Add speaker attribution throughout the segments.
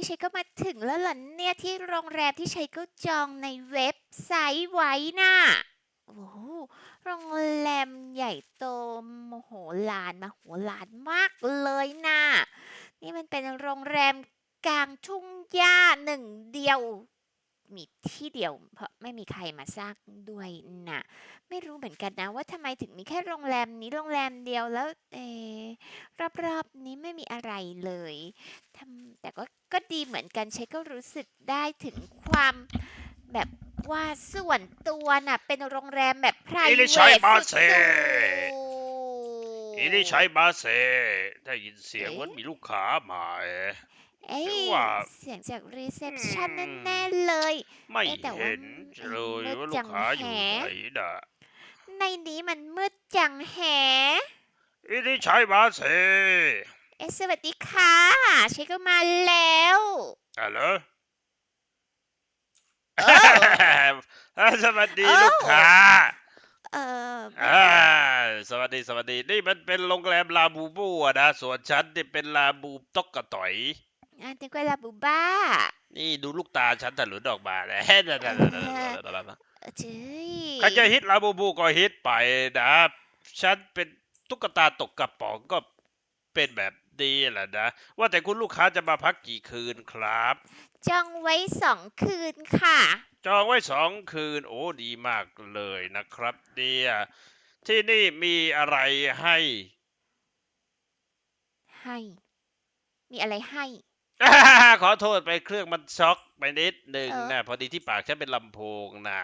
Speaker 1: นี่ชัยก็มาถึงแล้วล่ะเนี่ยที่โรงแรมที่ชัยก็จองในเว็บไซต์ไว้น่ะโอ้โหโรงแรมใหญ่โตมโหฬารมาโหฬารมากเลยน่ะ นี่มันเป็นโรงแรมกลางทุ่งหญ้าหนึ่งเดียว มีที่เดียว เพราะไม่มีใครมาสร้างด้วยน่ะ ไม่รู้เหมือนกันนะว่าทำไมถึงมีแค่โรงแรมนี้โรงแรมเดียวแล้วเออรอบๆนี้ไม่มีอะไรเลยทำแต่ก็ก็ดีเหมือนกันใช้ก็รู้สึกได้ถึงความแบบว่าส่วนตัวน่ะ เป็นโรงแรมแบบ p r i
Speaker 2: อิลิ
Speaker 1: v
Speaker 2: ชัย
Speaker 1: a
Speaker 2: มา
Speaker 1: t
Speaker 2: เซ
Speaker 1: สุด
Speaker 2: อินี่ใช้มาเซได้ยินเสียง
Speaker 1: เอ๊ะ
Speaker 2: ว่ามีลูกค้ามาเอ๊ะ
Speaker 1: เอ้ย
Speaker 2: ว่า
Speaker 1: เสียงจากรีเซพชัน
Speaker 2: อืม
Speaker 1: แน่ๆเลย
Speaker 2: ไม่
Speaker 1: เอ๊ะแต่ว่า
Speaker 2: เห็น
Speaker 1: มัน
Speaker 2: เลย
Speaker 1: มืด
Speaker 2: ว่า
Speaker 1: จั
Speaker 2: ลูก
Speaker 1: ง
Speaker 2: ค้าอยู่
Speaker 1: แฮะ
Speaker 2: ไหนน่ะ
Speaker 1: ในนี้มันมืดจังแฮะ
Speaker 2: อินี่ใช้มาเซ
Speaker 1: เอะสวัสดีค่ะเชคก็มาแล้ว
Speaker 2: อะไร
Speaker 1: เอ
Speaker 2: อ่าสวัสดี
Speaker 1: เอ้า
Speaker 2: ลูกค้า
Speaker 1: เออ
Speaker 2: อ่าสวัสดีสวัสดีนี่มันเป็นโรงแรมลาบูบูอะนะส่วนฉันนี่เป็นลาบูตกกระต่อย
Speaker 1: อันนี้ก็ลาบูบ้า
Speaker 2: นี่ดูลูกตาฉันแต่หลุดออกมาเลย
Speaker 1: เออเจ้ย
Speaker 2: ใครจะฮิตลาบูบูก็ฮิตไปนะฉันเป็นตุ๊กตาตกกระป๋องก็เป็นแบบนี้แหละนะ ว่าแต่คุณลูกค้าจะมาพักกี่คืนครับ
Speaker 1: จองไว้สองคืนค่ะ
Speaker 2: จองไว้สองคืน โอ้ดีมากเลยนะครับเนี่ยที่นี่มีอะไรให้
Speaker 1: ให้ มีอะไรให้
Speaker 2: ขอโทษไปเครื่องมันช็อกไปนิดหนึ่ง
Speaker 1: เออ
Speaker 2: นะพอดีที่ปากฉันเป็นลำโพงนะ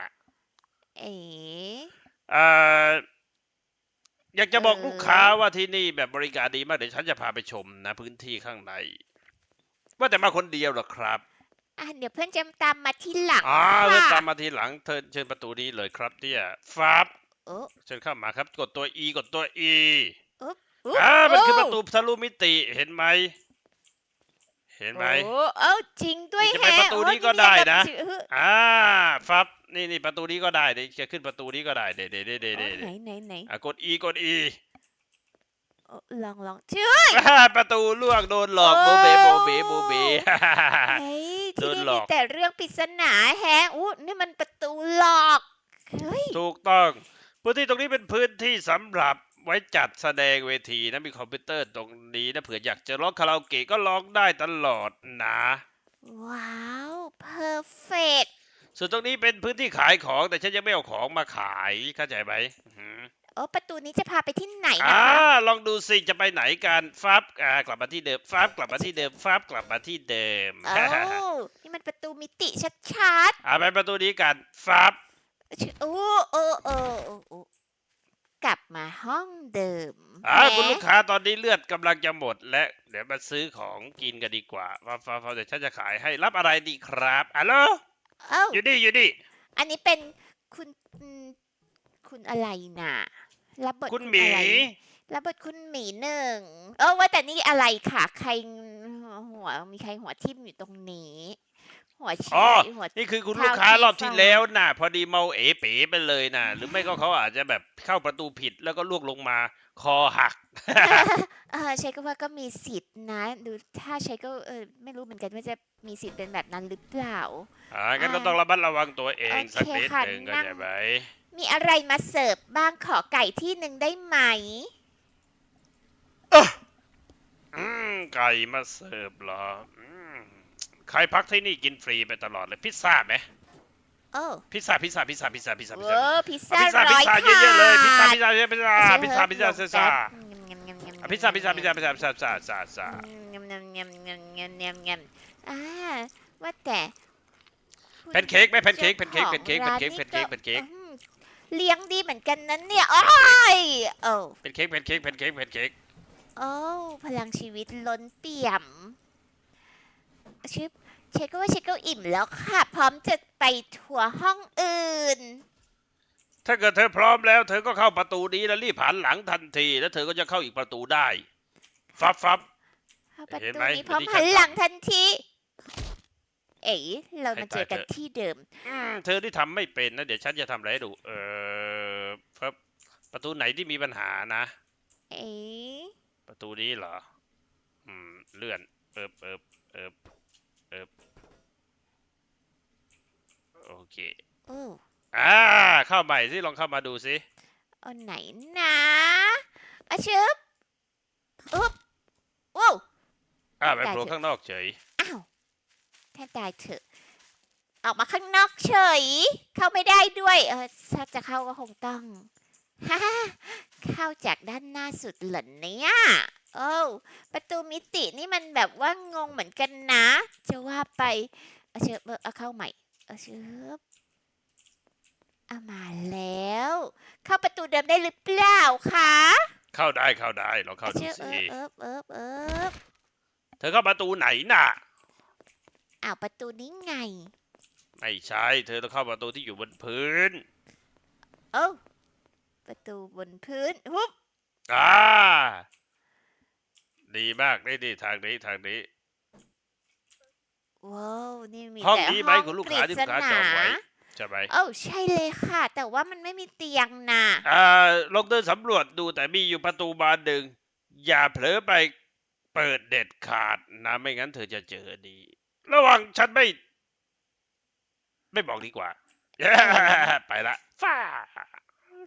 Speaker 1: เอ๋
Speaker 2: เอ่ออยากจะบอก
Speaker 1: เออ
Speaker 2: ลูกค้าว่าที่นี่แบบบริการดีมากเดี๋ยวฉันจะพาไปชมนะพื้นที่ข้างใน ว่าแต่มาคนเดียวเหรอครับ
Speaker 1: อะเดี๋ยวเพื่อนจะตามมาที่หลัง
Speaker 2: อ่า
Speaker 1: ค่ะ
Speaker 2: เดินตามมาทีหลังเชิญเชิญประตูนี้เลยครับเนี่ยฟับ
Speaker 1: โอ้
Speaker 2: เชิญเข้ามาครับ กดตัว E กดตัว E
Speaker 1: อุ๊บ
Speaker 2: อ่ามันคือ
Speaker 1: โป
Speaker 2: ระตูทะลุมิติเห็นไหม เห็นไหม
Speaker 1: โอ้เอ้าจริงด้วย
Speaker 2: นี่จะไป
Speaker 1: แฮะ
Speaker 2: ประตูนี้
Speaker 1: โอ้
Speaker 2: ก็ได้นะ
Speaker 1: เออ
Speaker 2: อ่าฟับนี่นี่ประตูนี้ก็ได้เดี๋ยวจะขึ้นประตูนี้ก็ได้เดี๋ยวเดี๋ยวเดี๋ยวเดี๋ยว
Speaker 1: โอ้
Speaker 2: เดี๋ยว
Speaker 1: ไหนไหนไหน
Speaker 2: อะกด E กด E
Speaker 1: โอ้ลองลองเชื่อ
Speaker 2: อ่าประตูล่วงโดนหลอกโบเบโบเบโบเบ
Speaker 1: เฮ้ย
Speaker 2: โด
Speaker 1: ที่
Speaker 2: น
Speaker 1: นี่
Speaker 2: หล
Speaker 1: มี
Speaker 2: อก
Speaker 1: แต่เรื่องปริศนาแฮะอู้นี่มันประตูหลอก เฮ้ย
Speaker 2: ถูกต้อง พื้นที่ตรงนี้เป็นพื้นที่สำหรับ ไว้จัดแสดงเวทีนะมีคอมพิวเตอร์ตรงนี้นะเผื่ออยากจะร้องคาราโอเกะก็ร้องได้ตลอดนะ
Speaker 1: ว้าว เพอร์เฟก
Speaker 2: ส่วนตรงนี้เป็นพื้นที่ขายของแต่ฉันยังไม่เอาของมาขายเข้าใจไหมอื้อหือ
Speaker 1: โอ้ประตูนี้จะพาไปที่ไหนนะ
Speaker 2: อ่า
Speaker 1: คะ
Speaker 2: ลองดูสิจะไปไหนกันฟับอ่ากลับมาที่เดิมฟับกลับมาที่เดิมฟับกลับมาที่เดิม
Speaker 1: เอ้านี่มันประตูมิติชัด
Speaker 2: อ่าไปประตูนี้กันฟับ
Speaker 1: ๆโอ้โอ้โอ้โอ้โอ้ กลับมาห้องเดิม
Speaker 2: อ่า
Speaker 1: แหม
Speaker 2: คุณลูกค้าตอนนี้เลือดกำลังจะหมดและ เดี๋ยวมาซื้อของกินกันดีกว่าฟับฟับฟับเดี๋ยวฉันจะขายให้รับอะไรดีครับอัลโหล
Speaker 1: เอ้า
Speaker 2: อยู่นี่อยู่นี่
Speaker 1: อันนี้เป็นคุณอืมคุณอะไรน่ะ รับบท
Speaker 2: คุณหมี
Speaker 1: อะไรรับบทคุณหมีหนึ่งเออว่าแต่นี่อะไรค่ะ ใครหัวมีใครหัวทิ่มอยู่ตรงนี้ หัวชี้
Speaker 2: อ๋อ
Speaker 1: หัว
Speaker 2: นี่คือคุณ
Speaker 1: เท้า
Speaker 2: ลูกค้ารอบ
Speaker 1: ชี้
Speaker 2: ที่
Speaker 1: ฟ้า
Speaker 2: แล้วน่ะ พอดีเมาเอ๋เป๋ไปเลยน่ะ หรือไม่ก็เขาอาจจะแบบเข้าประตูผิดแล้วก็ล่วงลงมา คอหัก
Speaker 1: เออใช้ก็ว่าก็มีสิทธิ์นะดูถ้าใช้ก็เออไม่รู้เหมือนกันว่าจะมีสิทธิ์เป็นแบบนั้นหรือเปล่า
Speaker 2: อ่างั้นก็
Speaker 1: อ่า
Speaker 2: ต้องระมัดระวังตัวเอง
Speaker 1: โอเค
Speaker 2: สักนิด
Speaker 1: ค่ะ
Speaker 2: หนึ่งก็
Speaker 1: นั่ง
Speaker 2: ใช่ไหม
Speaker 1: มีอะไรมาเสิร์ฟบ้างขอไก่ที่หนึ่งได้ไหม
Speaker 2: อืมไก่มาเสิร์ฟเหรออืม ใครพักที่นี่กินฟรีไปตลอดเลยพิซซ่าไหม
Speaker 1: โอ้
Speaker 2: พิซซ่าพิซซ่าพิซซ่าพิซซ่าพิซซ่าพิซ
Speaker 1: โอ้
Speaker 2: ซ่า
Speaker 1: พิซ
Speaker 2: อะ
Speaker 1: ซ่า
Speaker 2: พิซซ่า
Speaker 1: ร้
Speaker 2: พิ
Speaker 1: อย
Speaker 2: ซซ่าเยอะๆเลยพิซซ่า
Speaker 1: ถาด
Speaker 2: พิซซ่าพิซซ่าพิซซ่าพิซซ่าพิซซ่าพิซซ่าอะพิซซ่าพิซซ่าพิซซ่าพิซซ่าพิซซ่าพิซซ่าพิซซ่าพิซซ่า
Speaker 1: งำงำงำงำงำงำงำอ่าว่าแต่คุณ
Speaker 2: แพนเค้กไหมแพนเค้กแพนเค้ก
Speaker 1: จ้า
Speaker 2: แพนเค้ก
Speaker 1: ของ
Speaker 2: แพนเค้ก
Speaker 1: ร้า
Speaker 2: แพนเค้กแพนเค้ก
Speaker 1: อืมเลี้ยงดีเหมือนกันนั้นเนี่ยโอ้ยโอ้
Speaker 2: เป็นเค้กเป็นเค้กเป็นเค้กเป็นเค้ก
Speaker 1: โอ้พลังชีวิตล้นเปี่ยม ชิปเช็คก็ว่าเช็คก็อิ่มแล้วค่ะ พร้อมจะไปทัวร์ห้องอื่น
Speaker 2: ถ้าเกิดเธอพร้อมแล้ว เธอก็เข้าประตูนี้แล้วรีบหันหลังทันที แล้วเธอก็จะเข้าอีกประตูได้ ฟับฟับ
Speaker 1: เข้าประ
Speaker 2: เห็น
Speaker 1: ตู
Speaker 2: ไหม
Speaker 1: นี้พร้อม
Speaker 2: วันนี้
Speaker 1: หัน
Speaker 2: ฉัน
Speaker 1: หลังทันที เอ๋เรา
Speaker 2: ให้
Speaker 1: มาเจอกัน
Speaker 2: ตายเถอะ
Speaker 1: ที่เดิม
Speaker 2: อืมเธอที่ทำไม่เป็นนะ เดี๋ยวฉันจะทำอะไรให้ดู เออฟับประตูไหนที่มีปัญหานะ
Speaker 1: เอ๋
Speaker 2: ประตูนี้เหรอ อืม เลื่อน เอิบเอิบเอิบ อิบ
Speaker 1: โอเคอ้
Speaker 2: อ่าเข้าใหม่สิลองเข้ามาดูสิ
Speaker 1: เอาไหนนะมาชึบอุ๊บโอ้
Speaker 2: อ่าไปโผล่ข้างนอกเฉย
Speaker 1: อ้าวแทบตายเถอะ ออกมาข้างนอกเฉย เข้าไม่ได้ด้วย เออถ้าจะเข้าก็คงต้องฮ่าเข้าจากด้านหน้าสุดเหรอเนี่ย โอ้วประตูมิตินี่มันแบบว่างงเหมือนกันนะ จะว่าไปเอาเชิบเออเอาเข้าใหม่เอาเชิบเอามาแล้ว เข้าประตูเดิมได้หรือเปล่าคะ
Speaker 2: เข้าได้เข้าได้ลองเข้า
Speaker 1: เอา
Speaker 2: ดู
Speaker 1: เชิบเอ
Speaker 2: สิ
Speaker 1: อเอิบเอิบเอิบ
Speaker 2: เธอเข้าประตูไหนน่ะ
Speaker 1: อ้าวประตูนี้ไง
Speaker 2: ไม่ใช่ เธอต้องเข้าประตูที่อยู่บนพื้น
Speaker 1: โอ้วประตูบนพื้นฮุบ
Speaker 2: อ่าดี มากนี่นี่ทางนี้ทางนี้
Speaker 1: ว้าวนี่มี
Speaker 2: ห้อง
Speaker 1: แต่
Speaker 2: นี้ไหม
Speaker 1: ห้อง
Speaker 2: คุณลูก
Speaker 1: ปริ
Speaker 2: ค้าที่
Speaker 1: ศ
Speaker 2: ลูกค้าจองไว้
Speaker 1: นา
Speaker 2: ใช่ไหม
Speaker 1: โอ้าใช่เลยค่ะ แต่ว่ามันไม่มีเตียงนะ
Speaker 2: อ่าลองเดินสำรวจดูแต่มีอยู่ประตูบานหนึ่งอย่าเผลอไปเปิดเด็ดขาดนะไม่งั้นเธอจะเจอดี ระวังฉันไม่ ไม่บอกดีกว่า ไปละฟ้า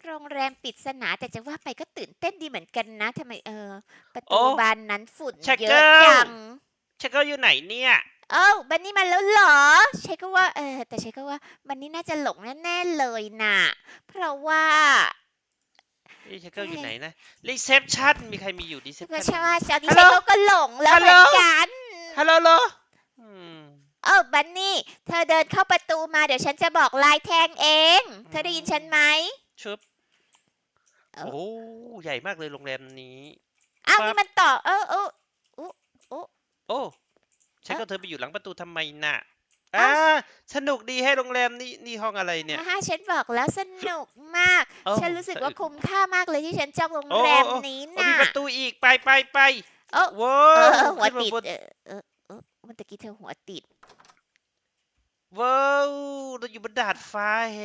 Speaker 1: โรงแรมปริศนาแต่จะว่าไปก็ตื่นเต้นดีเหมือนกันนะทำไมเออ ประ
Speaker 2: โอ้
Speaker 1: ตูบานนั้นฝุ่น
Speaker 2: ชัก
Speaker 1: เย
Speaker 2: เกิ
Speaker 1: อะ
Speaker 2: ล
Speaker 1: จัง
Speaker 2: ฉันก็อยู่ไหนเนี่ย
Speaker 1: เอ้าบันนี่มาแล้วเหรอใช่ก็ว่าเออแต่ใช่ก็ว่าบันนี่น่าจะหลงแน่ๆเลยน่ะ เพราะว่า
Speaker 2: เอ้ยฉันก็อยู่ไหนนะรีเซพชันมีใครมีอยู่รีเซพ
Speaker 1: ก็
Speaker 2: ชั
Speaker 1: ใช่ว่าเช้านี้
Speaker 2: ฮัล
Speaker 1: ใช่
Speaker 2: โหล
Speaker 1: ก็หลงแล้ว
Speaker 2: ฮัล
Speaker 1: เห
Speaker 2: โหล
Speaker 1: มือนกัน
Speaker 2: ฮัลโหลฮัลโหลอืม
Speaker 1: เออบันนี่ เธอเดินเข้าประตูมาเดี๋ยวฉันจะบอกลายแทงเอง เธอได้ยินฉันไหม
Speaker 2: ชุบ
Speaker 1: เอ้า
Speaker 2: โอ้ใหญ่มากเลยโรงแรมนี้
Speaker 1: อ้าว
Speaker 2: ครับ
Speaker 1: นี่มันต่อ เออเออ
Speaker 2: โอ้ฉัน
Speaker 1: เอ๊ะ
Speaker 2: ก็เธอไปอยู่หลังประตูทำไมน่ะ
Speaker 1: อ้า
Speaker 2: อ่าว สนุกดีให้โรงแรมนี่นี่ห้องอะไรเนี่ย
Speaker 1: ฮ่าฉันบอกแล้วสนุกมาก
Speaker 2: โอ้
Speaker 1: ฉันรู้สึก
Speaker 2: สะอึก
Speaker 1: ว่าคุ้มค่ามากเลยที่ฉันจองโรง
Speaker 2: โอ้
Speaker 1: แรม
Speaker 2: โอ้
Speaker 1: นี้
Speaker 2: โอ้
Speaker 1: นะ
Speaker 2: มีประตูอีกไปไปไป
Speaker 1: โอ้
Speaker 2: ว้า
Speaker 1: เอ
Speaker 2: ว
Speaker 1: อเออหัว
Speaker 2: ขึ้นมา
Speaker 1: ติด
Speaker 2: บน
Speaker 1: เออเออเออเมื่อตะกี้เธอหัวติด
Speaker 2: ว้าวเราอยู่บนดาดฟ้าเฮ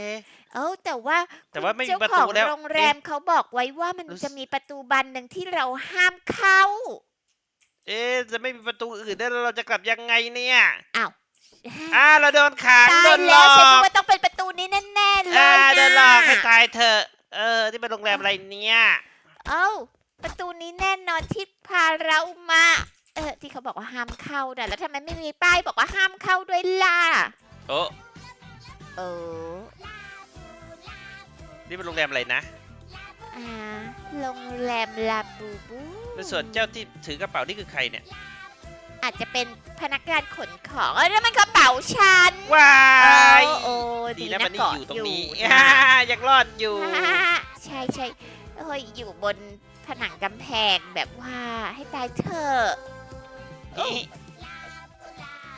Speaker 1: เอ้าแต่ว่า
Speaker 2: แต่ว่าไม่มี
Speaker 1: เจ้า
Speaker 2: ประ
Speaker 1: ข
Speaker 2: ตู
Speaker 1: อง
Speaker 2: แล้ว
Speaker 1: โรงแรมเขาบอกไว้ว่ามัน
Speaker 2: รู้สึก
Speaker 1: จะมีประตูบานหนึ่งที่เราห้ามเข้า
Speaker 2: เอ๊ะจะไม่มีประตูอื่นได้แล้วเราจะกลับยังไงเนี่ย
Speaker 1: อ้าว
Speaker 2: อ่าเราโดนขัง
Speaker 1: ตา
Speaker 2: โด
Speaker 1: ย
Speaker 2: นหล
Speaker 1: แล้ว
Speaker 2: อ
Speaker 1: ฉันคิด
Speaker 2: ก
Speaker 1: ว่าต้องเป็นประตูนี้แน่ๆเลย
Speaker 2: อ่าโดนหลอกให้
Speaker 1: นะ
Speaker 2: ตายเถอะเออที่เป็นโรงแรมอะไรเนี่ย
Speaker 1: เอ้าประตูนี้แน่นอนที่พาเรามา เออที่เขาบอกว่าห้ามเข้าน่ะแล้วทำไมไม่มีป้ายบอกว่าห้ามเข้าด้วยล่ะ
Speaker 2: โอ้
Speaker 1: เออ
Speaker 2: นี่เป็นโรงแรมอะไรนะ
Speaker 1: อ่าโรงแรมลาบูบู
Speaker 2: แล้วส่วนเจ้าที่ถือกระเป๋านี่คือใครเนี่ย
Speaker 1: อาจจะเป็นพนักงานขนของเอ้ยแล้วมันกระเป๋าฉัน
Speaker 2: ว้า
Speaker 1: เออยโอ้
Speaker 2: ดีนะมันนี่
Speaker 1: เกาะ
Speaker 2: อยู่ตรงนี้
Speaker 1: นะ
Speaker 2: อ่ายังรอดอยู่
Speaker 1: ใช่ใช่เอ้ยอยู่บนผนังกำแพงแบบว่าให้ตายเถอะ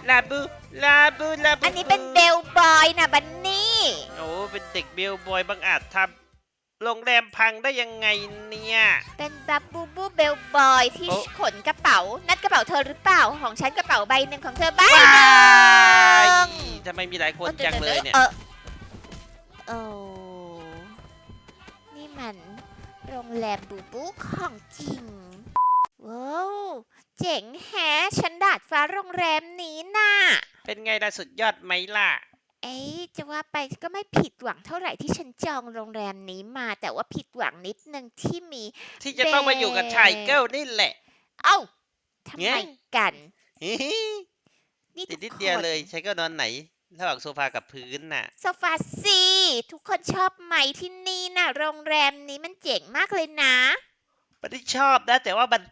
Speaker 2: ลาบูลาบูลาบู
Speaker 1: อันนี้เป็นเบลบอยนะบันนี่
Speaker 2: โอ้เป็นเด็กเบลบอยบังอาจทำโรงแรมพังได้ยังไงเนี่ย
Speaker 1: เป็นบับบูบูเบลบอยที่
Speaker 2: โอ้
Speaker 1: ขนกระเป๋า นั่นกระเป๋าเธอหรือเปล่าของฉันกระเป๋าใบหนึ่งของเธอใบห
Speaker 2: ว้า
Speaker 1: นึ่
Speaker 2: ย
Speaker 1: ง
Speaker 2: ทำไมมีหลายคนจังเลยเนี่ย
Speaker 1: ออโอ้นี่มันโรงแรมบูบูของจริง ว้าว เจ๋งแฮะฉันดาดฟ้าโรงแรมนี้น่ะ
Speaker 2: เป็นไงล่ะสุดยอดไหมล่ะ
Speaker 1: เอ้ยจะว่าไปก็ไม่ผิดหวังเท่าไหร่ที่ฉันจองโรงแรมนี้มา แต่ว่าผิดหวังนิดนึงที่มี
Speaker 2: ที่จะต้องมาอยู่กับชายเกิลนี่แหละ
Speaker 1: เอ้าทำ
Speaker 2: ไง
Speaker 1: ไมกัน
Speaker 2: ฮิฮิ
Speaker 1: นี่
Speaker 2: ติ
Speaker 1: ทุ
Speaker 2: ด
Speaker 1: ก
Speaker 2: นิด
Speaker 1: ค
Speaker 2: เดียวนเลยชายเกิลนอนไหน ระหว่างโซฟากับพื้นน่ะ
Speaker 1: โซฟาซีทุกคนชอบไหมที่นี่น่ะ โรงแรมนี้มันเจ๋งมากเลยนะ
Speaker 2: ไม่ได้ชอบนะ แต่ว่ามัน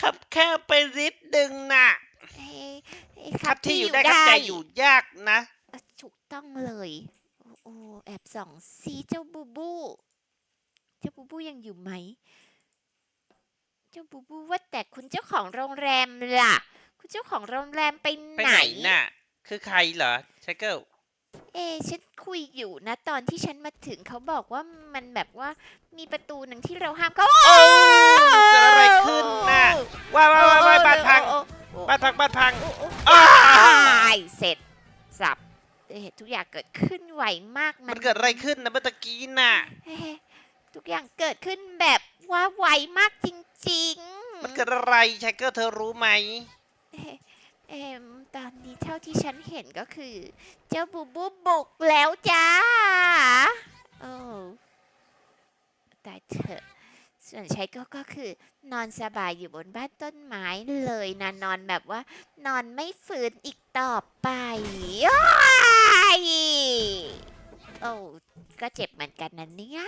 Speaker 2: ขับแคบไปนิดนึงน่ะ
Speaker 1: เอ้ยเอ้ย
Speaker 2: ขับที่อยู่ได้ขับใจอยู่ยากนะ
Speaker 1: เอ่อถูกต้องเลยโอ้โอ้แอบส่องซีเจ้าบูบู เจ้าบูบูยังอยู่ไหม เจ้าบูบูว่าแต่คุณเจ้าของโรงแรมล่ะ คุณเจ้าของโรงแรมไป
Speaker 2: ไป
Speaker 1: ไหน
Speaker 2: ไหนน่ะ คือใครเหรอชายเกิล
Speaker 1: เอะฉันคุยอยู่นะ ตอนที่ฉันมาถึงเขาบอกว่ามันแบบว่ามีประตูหนึ่งที่เราห้ามเขา
Speaker 2: โอ้เกิดอะไรขึ้นน่ะว้าวว้าวว้าวว้าวบ้านพัง
Speaker 1: โอ้โอ้
Speaker 2: บ้านพังบ้านพัง
Speaker 1: โอ้โอ้
Speaker 2: อ้าว
Speaker 1: ตายเสร็จสับเอ่อทุกอย่างเกิดขึ้นไวมาก
Speaker 2: มันเกิดอะไรขึ้นนะเมื่อตะกี้น่ะ
Speaker 1: เฮ้ทุกอย่างเกิดขึ้นแบบว่าไวมากจริง ๆ
Speaker 2: มันเกิดอะไรชายเกิลเธอรู้ไหม
Speaker 1: เอ็มตอนนี้เท่าที่ฉันเห็นก็คือ เจ้าบูบูบุกแล้วจ้า โอ้ตายเถอะ ส่วนใชัยก็ก็คือนอนสบายอยู่บนบ้านต้นไม้เลยนะนอนแบบว่า นอนไม่ฟื้นอีกต่อไปอ้โอ้ก็เจ็บเหมือนกันนะเนี่ย